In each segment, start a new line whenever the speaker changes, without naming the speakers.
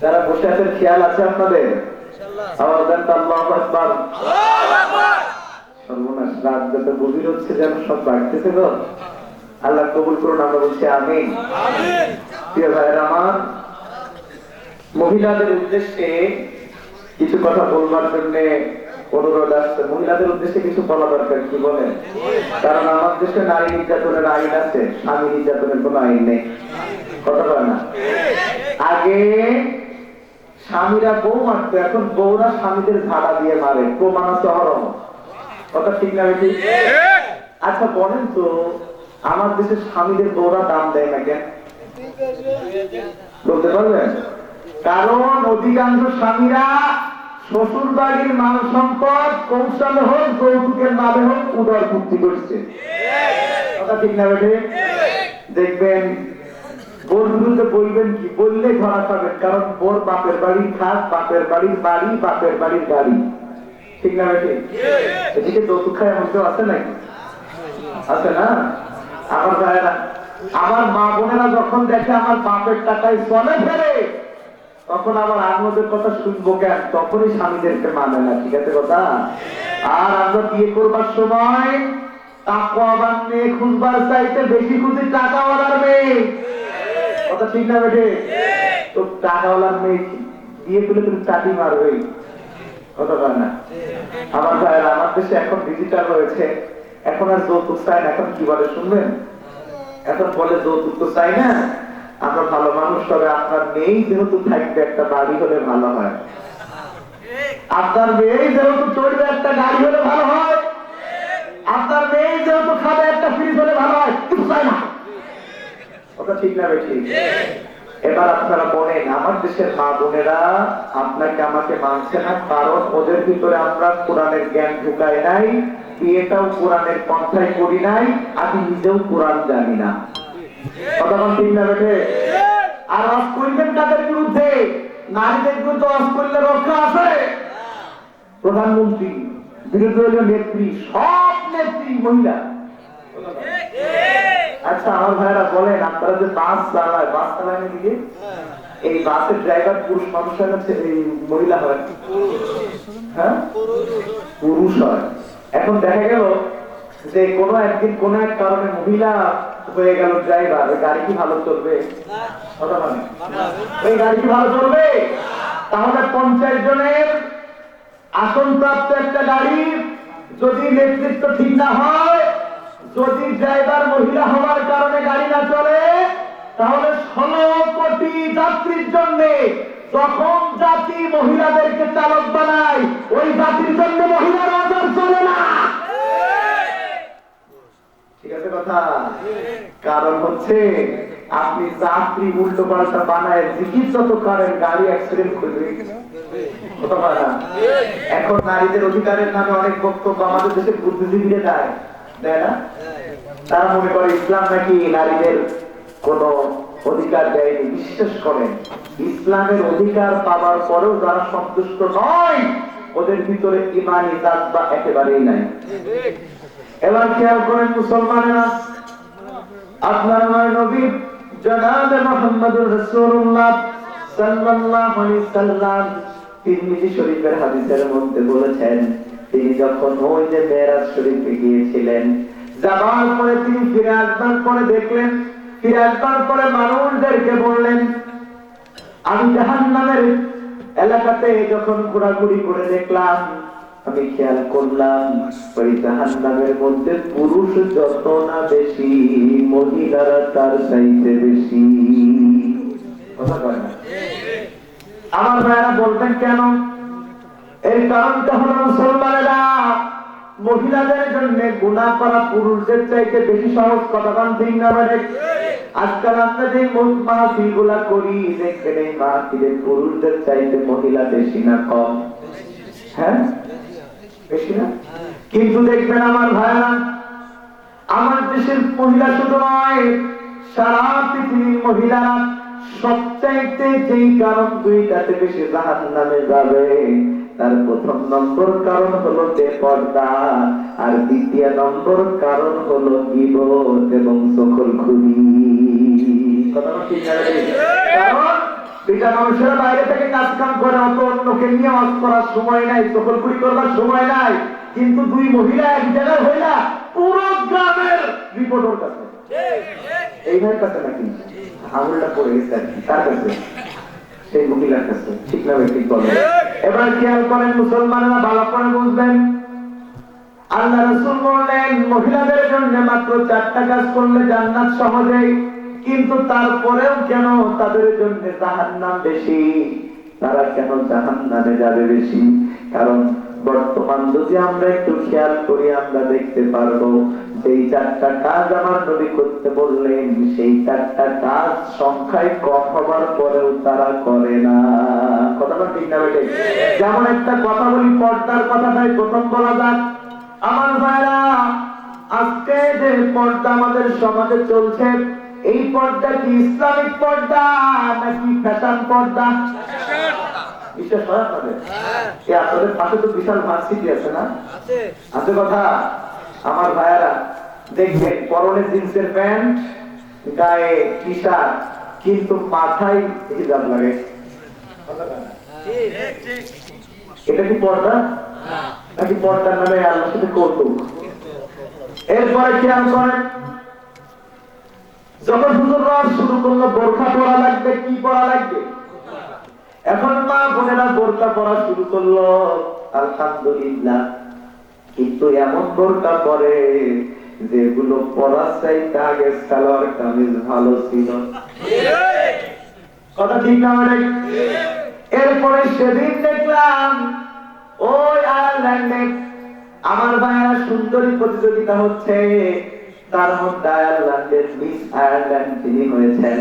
যারা বসে আছেন খেয়াল আছে আপনাদের? আওয়াজ দেন তো আকবার। সর্বনাশ রাত যত গভীর হচ্ছে যেন সব বাড়তেছে তো আল্লাহ কবুল করুন আমরা বলছি আমিন। প্রিয় ভাইয়ের আমার মহিলাদের উদ্দেশ্যে কিছু কথা বলবার জন্য অনুরোধ আসছে। মহিলাদের উদ্দেশ্যে কিছু বলা দরকার কি বলেন? কারণ আমার দেশে নারী নির্যাতনের আইন আছে স্বামী নির্যাতনের কোনো আইন নেই। কথা বলে না। আগে স্বামীরা বউ মারতো, এখন বউরা স্বামীদের ঝাড়া দিয়ে মারে। প্রমাণ অহরহ। কথা ঠিক না আচ্ছা বলেন তো, আমার দেশে স্বামীদের বউরা দাম দেয় না কেন? বলতে পারবেন? কারণ অধিকাংশ স্বামীরা শ্বশুর বাড়ির মাল সম্পদ কৌশল হোক, যৌতুকের নামে হোক উদয় পূর্তি করছে। কথা ঠিক না দেখবেন বলবেন কি? বললে ধরা কারণ বাপের খাস, বাপের বাড়ির বাড়ি, বাপের বাড়ির গাড়ি ঠিক না এদিকে খায় এমন কেউ আছে নাকি? আছে না? আমার ভাইয়েরা, আমার মা বোনেরা যখন দেখে আমার বাপের টাকায় চলে ফেরে তখন আমার আনন্দের কথা শুনব কেন? তখনই স্বামীদেরকে মানে না, ঠিক আছে কথা? আর আমরা বিয়ে করবার সময় তাকওয়াবান মেয়ে খুঁজবার চাইতে বেশি খুঁজি মেয়ে। কথা ঠিক না বেটে তো টাকাওয়ালার মেয়ে বিয়ে করলে তুমি চাটি মারবে কথা না? আমার ভাইয়েরা আমার দেশে এখন ডিজিটাল রয়েছে। এখন আর যৌতুক চাই না এখন কি বলে শুনবেন? এখন বলে যৌতুক তো চাই না। আমরা ভালো মানুষ তবে আপনার নেই যেহেতু থাকবে একটা বাড়ি হলে ভালো হয়। আপনার মেয়ে যেহেতু চলবে একটা গাড়ি হলে ভালো হয়। আপনার মেয়ে যেহেতু খাবে একটা ফ্রিজ হলে ভালো হয়। কিছু চাই না। ওটা ঠিক না বেশি এবার আপনারা বলেন, আমার দেশের মা বোনেরা আপনাকে আমাকে মানছে না, কারণ ওদের ভিতরে আমরা কোরআনের জ্ঞান ঢুকাই নাই, বিয়েটাও কোরআনের পন্থায় করি নাই, আমি নিজেও কোরআন জানি না। কথা ঠিক না বেঠে আর তাদের বিরুদ্ধে? নারীদের বিরুদ্ধে করলে রক্ষা আছে? প্রধানমন্ত্রী, বিরোধী নেত্রী, সব নেত্রী মহিলা। আচ্ছা আমার ভাইরা বলেন আপনারা যে বাস চালায় বাস চালায় না দিকে এই বাসের ড্রাইভার পুরুষ মানুষ হয় না এই মহিলা হয়। হ্যাঁ? পুরুষ হয়। এখন দেখা গেল যে কোনো একদিন কোন এক কারণে মহিলা হয়ে গেল ড্রাইভার ওই গাড়ি কি ভালো চলবে? ওই গাড়ি কি ভালো চলবে? তাহলে পঞ্চাশ জনের আসন প্রাপ্ত একটা গাড়ি যদি নেতৃত্ব ঠিক না হয় যদি ড্রাইভার মহিলা হওয়ার কারণে গাড়ি না চলে, তাহলে ষোলো কোটি যাত্রীর জন্য যখন জাতি মহিলাদেরকে চালক বানায়, ওই জাতির জন্য মহিলার আদর চলে না। কারণ হচ্ছে আপনি চাকরি উল্টো পাল্টা বানায় করেন, গাড়ি অ্যাক্সিডেন্ট করবে? এখন নারীদের অধিকারের নামে অনেক বক্তব্য আমাদের দেশের বুদ্ধিজীবীরা দেয়। দেয় না? তারা মনে করে ইসলাম নাকি নারীদের কোন অধিকার দেয়নি, বিশ্বাস করেন। ইসলামের অধিকার পাওয়ার পরেও যারা সন্তুষ্ট নয়, ওদের ভিতরে ইমানি বা একেবারেই নাই। এবার খেয়াল করেন মুসলমানেরা, আপনার আমার নবী, জনাব মোহাম্মদুর রাসূলুল্লাহ সাল্লাল্লাহু আলাইহি সাল্লাম তিরমিজি শরীফের হাদিসের মধ্যে বলেছেন তিনি যখন ওই যে মেরাজ শরীফে গিয়েছিলেন, যাবার পরে তিনি ফিরে আসবার পরে দেখলেন, ফিরে আসবার পরে মানুষদেরকে বললেন, আমি জাহান্নামের এলাকাতে যখন ঘোরাঘুরি করে দেখলাম, আমি খেয়াল করলাম, ওই জাহান্নামের মধ্যে পুরুষ যত না বেশি, মহিলারা তার চাইতে বেশি কথা? আমার ভাইয়েরা বলবেন কেন এর কারণটা হলো মুসলমানেরা মহিলাদের জন্য গুণা করা পুরুষদের চাইতে বেশি সহজ কান ঠিক না মানে আজকাল আমরা যে গুলা করি এই পুরুষদের চাইতে মহিলা বেশি না কম? হ্যাঁ? বেশি না? কিন্তু দেখবেন আমার আমার দেশের মহিলা শুধু নয়, সারা পৃথিবীর মহিলারা সবচাইতে যেই কারণ দুইটাতে বেশি জাহান নামে যাবে। তার প্রথম নম্বর কারণ হলো বেপর্দা আর দ্বিতীয় নম্বর কারণ হলো গিবত এবং সকল খুবই কথাটা ঠিক আছে কারণ এটা মানুষেরা বাইরে থেকে কাজ কাম করে অত অন্যকে নিয়ে ওয়াজ করার সময় নাই চকলপুরি করবার সময় নাই। কিন্তু দুই মহিলা এক জায়গায় হইলা পুরো গ্রামের কাছে। এই ভাইয়ের কাছে নাকি? আঙুলটা পড়ে গেছে আর কি তার কাছে? সেই মহিলার কাছে। ঠিক না ঠিক বলে এবার খেয়াল করেন, মুসলমানেরা ভালো করে বুঝবেন। আল্লাহ রসুল বললেন, মহিলাদের জন্য মাত্র চারটা কাজ করলে জান্নাত সহজেই, কিন্তু তারপরেও কেন তাদের জন্য জাহান্নাম বেশি? তারা কেন জাহান্নামে যাবে বেশি? কারণ বর্তমান যদি আমরা একটু খেয়াল করি, আমরা দেখতে পারব যেই চারটা কাজ আমার নবী করতে বললেন সেই চারটা কাজ সংখ্যায় কম হবার পরেও তারা করে না। কথাটা ঠিক না বেটে যেমন একটা কথা বলি পর্দার কথাটাই প্রথম বলা যাক। আমার ভাইরা আজকে যে পর্দা আমাদের সমাজে চলছে এই পর্দা কি ইসলামিক পর্দা নাকি ফ্যাশন পর্দা? বিশ্বাস করা আপনাদের? আপনাদের পাশে তো বিশাল ভার্সিটি আছে না? আছে কথা? আমার ভাইয়ারা, দেখবেন পরনে জিন্সের প্যান্ট, গায়ে টি শার্ট কিন্তু মাথায় হিজাব লাগে। এটা কি পর্দা? নাকি পর্দার নামে এরপরে খেয়াল করেন যখন শুরু করল, বোরখা পরা লাগবে, কি পরা লাগবে? এখন মা বোনেরা বোরকা পরা শুরু করল, আলহামদুলিল্লাহ। কিন্তু এমন বোরকা পরে যেগুলো পরার চাইতে আগে সালোয়ার কামিজ ভালো ছিল? কথা ঠিক না মানে? এরপরে সেদিন দেখলাম, ওই আয়ারল্যান্ডে আমার ভাইয়েরা সুন্দরী প্রতিযোগিতা হচ্ছে। তার মধ্যে আয়ারল্যান্ডের মিস আয়ারল্যান্ড তিনি হয়েছেন।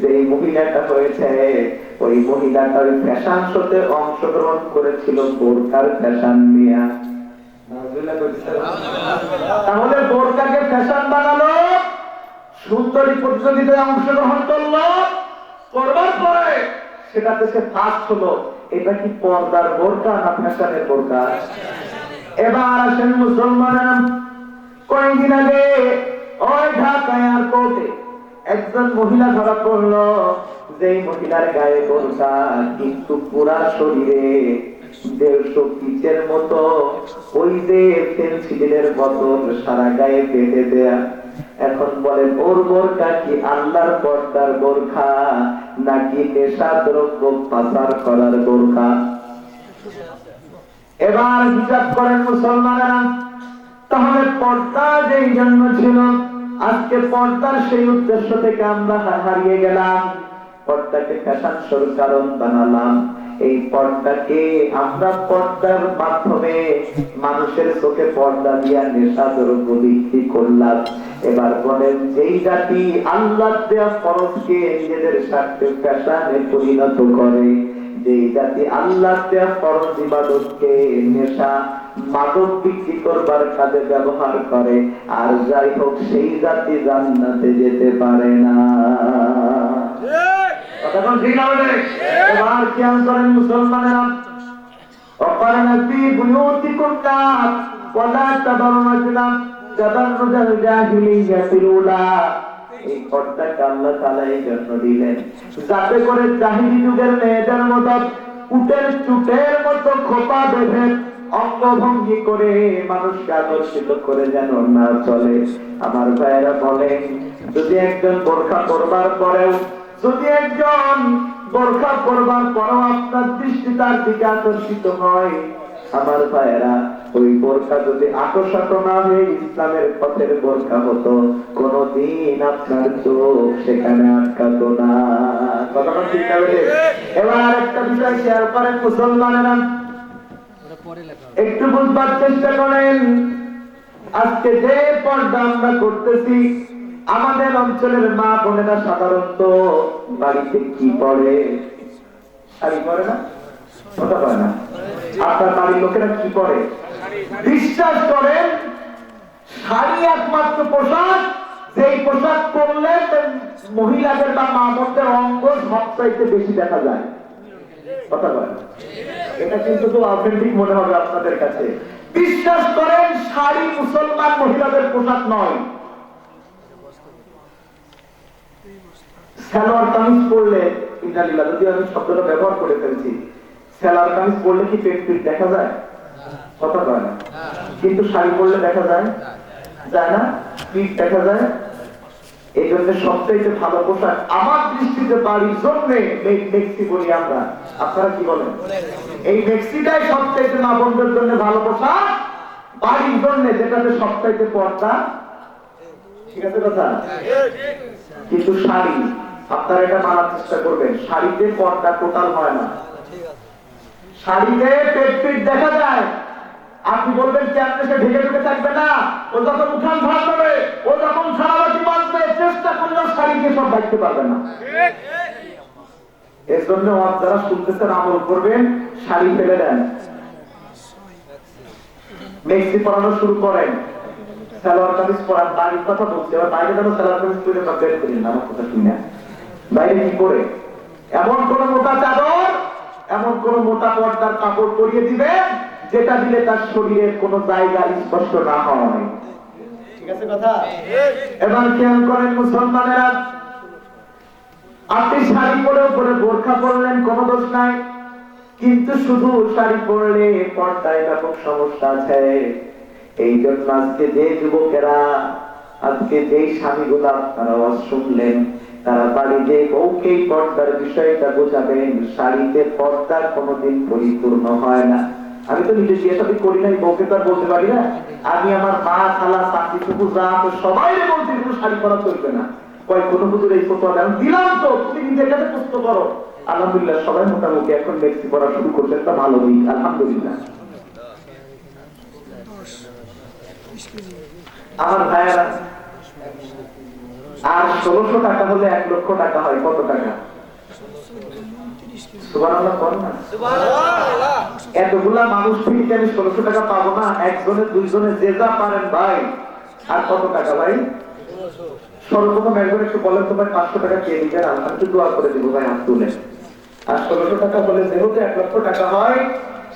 যে মহিলাটা হয়েছে, ওই মহিলাটা ওই ফ্যাশন শোতে অংশগ্রহণ করেছিল বোরকার ফ্যাশন নিয়ে। তাহলে বোরকাকে ফ্যাশন বানালো, সুন্দরী প্রতিযোগিতায় অংশগ্রহণ করল, করবার পরে সেটাতে সে ফার্স্ট হলো। এটা কি পর্দার বোরকা না ফ্যাশনের বোরকা? এবার আসেন মুসলমান, কয়েকদিন আগে ওই ঢাকা এয়ারপোর্টে একজন মহিলা ধরা পড়ল। যে মহিলার গায়ে বোরকা কিন্তু পুরা শরীরে দেড়শো পিচের মতো। ওই যে পেন্সিলের সারা গায়ে বেঁধে দেয়া। এখন বলেন ওর কি আল্লাহর পর্দার বোরখা? নাকি নেশা দ্রব্য পাচার করার বোরখা? এবার হিসাব করেন মুসলমানেরা। তাহলে পর্দা যেই ছিল, আজকে পর্দার সেই উদ্দেশ্য থেকে আমরা হারিয়ে গেলাম। পর্দাকে ফ্যাশন শোর বানালাম। এই পর্দাকে, আমরা পর্দার মাধ্যমে মানুষের চোখে পর্দা দিয়া নেশা, দ্রব্য বিক্রি করলাম। এবার বলেন, যেই জাতি আল্লাহ দেওয়া ফরজকে নিজেদের স্বার্থে ফ্যাশনে পরিণত করে জাতি আল্লাহ দেওয়া ফরজ ইবাদতকে নেশা, মাদক বিক্রি করবার কাজে ব্যবহার করে, আর যাই হোক, সেই জাতি জান্নাতে যেতে পারে না। তখন ঠিক হবে এবার করেন মুসলমানেরা? যাতে করে জাহিলি যুগের মেয়েদের উটের চুটের খোপা বেঁধে করে মানুষকে আদর্শিত করে যেন না চলে। আমার ভাইয়েরা বলেন, যদি একজন বোরখা করবার পরেও যদি একজন বোরখা পরবার পরেও আপনার দৃষ্টি তার দিকে আকর্ষিত হয়, আমার ভাইয়েরা, ওই বোরখা যদি আকর্ষিত না হয়ে ইসলামের পথের বোরখা হতো, কোনদিন আপনার চোখ সেখানে আটকাতো না। কথাটা ঠিক আছে এবার একটা বিষয় শেয়ার করেন মুসলমানেরা। একটু বুঝবার চেষ্টা করেন, আজকে যে পর্দা আমরা করতেছি আমাদের অঞ্চলের মা বোনেরা সাধারণত বাড়িতে কি পড়ে? শাড়ি না? আপনার বাড়ির লোকেরা কি পরে বিশ্বাস করেন, শাড়ি একমাত্র পোশাক, যেই পোশাক পরলে মহিলাদের বা মা বোনদের অঙ্গ সবচাইতে বেশি দেখা যায়। কথা বলেন এটা কিন্তু খুব অথেন্টিক মনে হবে আপনাদের কাছে। বিশ্বাস করেন, শাড়ি মুসলমান মহিলাদের পোশাক নয়। সালোয়ার কামিজ পরলে ইন্টারলিলা যদি আমি শব্দটা ব্যবহার করে ফেলছি সেলার কামিজ পরলে কি পেট পিট দেখা যায়? কথা কয় না। কিন্তু শাড়ি পরলে দেখা যায়? যায় না? পিঠ দেখা যায়? এই জন্য ভালো পোশাক আমার দৃষ্টিতে বাড়ির জন্য মেক্সি বলি আমরা। আপনারা কি বলেন? এই মেক্সিটাই সবচাইতে মা জন্য ভালো পোশাক, বাড়ির জন্য যেটাতে সবচাইতে পর্দা। ঠিক আছে কথা? কিন্তু শাড়ি আপনারা এটা মানার চেষ্টা করবেন। শাড়িতে পর্দা টোটাল হয় না। শাড়িতে পেট পিট দেখা যায়। আপনি বলবেন আপনি সে ঢেকে ঢুকে থাকবে না? ও যখন উঠান ভাত হবে, ও যখন সারাবাতি বাঁধবে চেষ্টা করলেও শাড়িকে সব দেখতে পারবে না। এর জন্য আপনারা শুনতেছেন, আমল করবেন, শাড়ি ফেলে দেন। মেক্সি পরানো শুরু করেন। সালোয়ার কামিজ পরান বাড়ির কথা বলছি, এবার বাইরে যেন সালোয়ার কামিজ পরে বের করি না, আমার কথা শুনে। বাইরে কি করে? এমন কোন মোটা চাদর এমন কোন মোটা পর্দার কাপড় পরিয়ে দিবেন যেটা দিলে তার শরীরের কোন জায়গা স্পষ্ট না হয়। ঠিক আছে কথা? এবার খেয়াল করেন মুসলমানেরা আপনি শাড়ি পরে উপরে বোরখা পরলেন কোনো দোষ নাই। কিন্তু শুধু শাড়ি পরলে পর্দায় ব্যাপক সমস্যা আছে। এই জন্য আজকে যে যুবকেরা আজকে যেই স্বামীগুলো আপনারা শুনলেন তারা বাড়ি যে পর্দার বিষয়টা বোঝাবেন শাড়িতে পর্দা কোনোদিন পরিপূর্ণ হয় না। আমি তো নিজে বিয়ে সাথে করি নাই, বউকে তো আর বলতে পারি না। আমি আমার মা, খালা চাকরি টুকু যা সবাই বলছি, কিন্তু শাড়ি পরা চলবে না। কয়, কোন হুজুর এই ফটো আমি দিলাম তো, তুমি নিজের কাছে প্রশ্ন করো। আলহামদুলিল্লাহ, সবাই মোটামুটি এখন মেক্সি পড়া শুরু করছে একটা ভালো দিক, আলহামদুলিল্লাহ। আমার ভাইয়েরা আর ষোলোশো টাকা হলে এক লক্ষ টাকা হয়, কত টাকা? এতগুলা মানুষ থেকে আমি ষোলোশো টাকা পাবো না? একজনে, দুইজনে যে যা পারেন ভাই। আর কত টাকা ভাই? সর্বপ্রথম একজন একটু বলেন তো ভাই, পাঁচশো টাকা কে দিবেন আমি একটু দোয়া করে দিব ভাই, হাত তুলে। আর ষোলোশো টাকা হলে যেহেতু এক লক্ষ টাকা হয়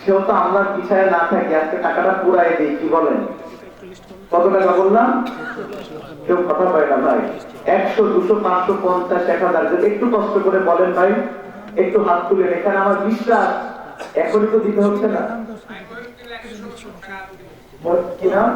সেও তো আমরা পিছায় না থাকি, আজকে টাকাটা পুরাই দিই, কি বলেন? কত টাকা বললাম কেউ কথা পায় না, ভাই। একশো, দুশো, পাঁচশো, পঞ্চাশ, এক হাজার একটু কষ্ট করে বলেন, ভাই, একটু হাত তুলেন এখানে আমার বিশ্বাস, এখনই তো দিতে হচ্ছে না। কি নাম?